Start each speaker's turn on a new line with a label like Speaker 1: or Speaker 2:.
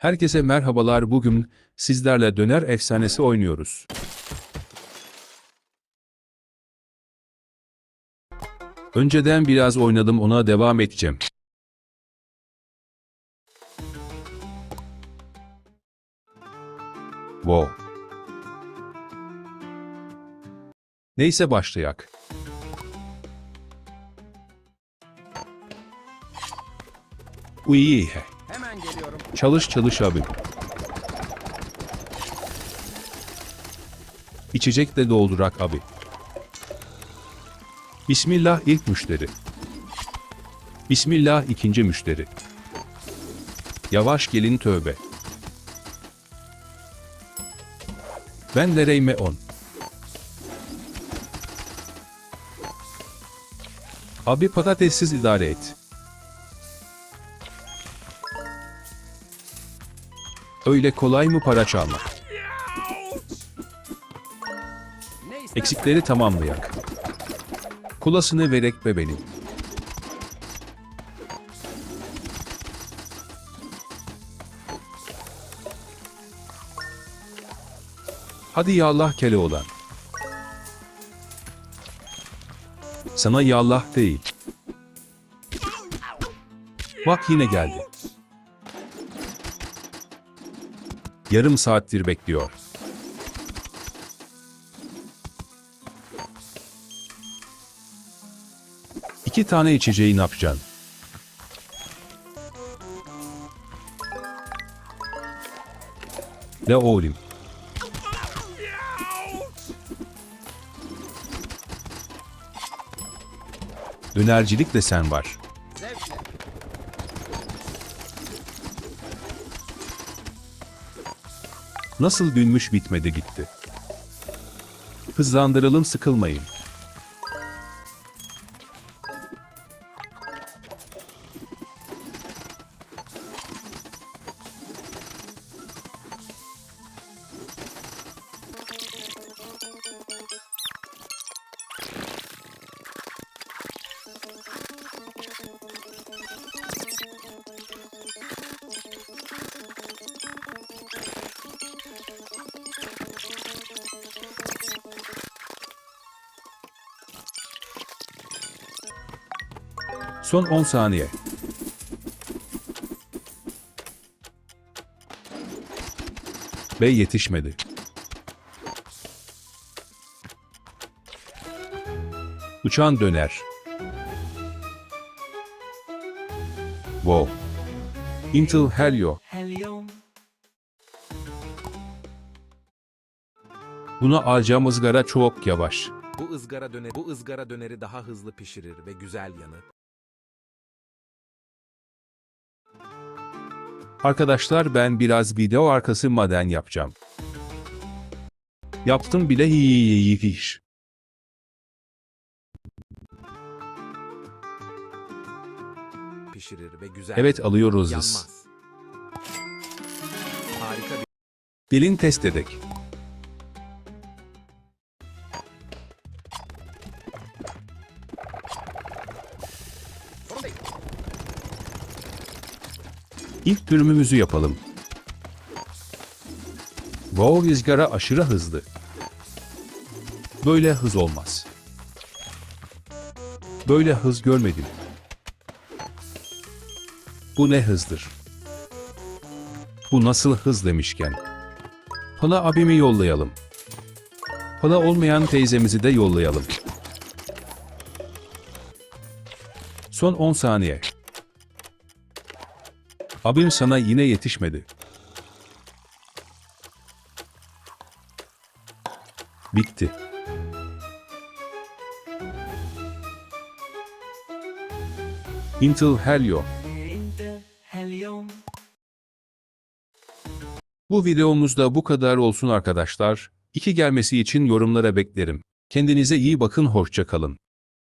Speaker 1: Herkese merhabalar bugün sizlerle döner efsanesi oynuyoruz. Önceden biraz oynadım ona devam edeceğim. Wow. Neyse başlayak. Uy.
Speaker 2: Hemen geliyorum.
Speaker 1: Çalış çalış abi. İçecek de doldurak abi. Bismillah ilk müşteri. Bismillah ikinci müşteri. Yavaş gelin tövbe. Ben dereyme on. Abi patatessiz idare et. Öyle kolay mı para çalmak? Eksikleri tamamlayak. Kulasını verek be benim. Hadi ya Allah kele olan. Sana ya Allah değil. Bak yine geldi. Yarım saattir bekliyor. İki tane içeceği ne yapacaksın? Ne oğlum? Dönercilik de sen var. Nasıl gülmüş bitmedi gitti. Hızlandıralım sıkılmayın. Son 10 saniye. Ve yetişmedi. Uçan döner. Wow. Intel Helio.
Speaker 3: Helium.
Speaker 1: Buna alacağım ızgara çok yavaş.
Speaker 2: Bu ızgara döneri, bu ızgara döneri daha hızlı pişirir ve güzel yanı.
Speaker 1: Arkadaşlar ben biraz video arkası maden yapacağım. Yaptım bile iyi iş.
Speaker 2: Pişirir ve güzel.
Speaker 1: Evet alıyoruz.
Speaker 2: Yanmaz. Harika bir
Speaker 1: Gelin test edek. İlk dürümümüzü yapalım. Wow ızgara aşırı hızlı. Böyle hız olmaz. Böyle hız görmedim. Bu ne hızdır? Bu nasıl hız demişken? Pala abimi yollayalım. Pala olmayan teyzemizi de yollayalım. Son 10 saniye. Abim sana yine yetişmedi. Bitti. Intel Helio. Bu videomuzda bu kadar olsun arkadaşlar. İki gelmesi için yorumlara beklerim. Kendinize iyi bakın hoşça kalın.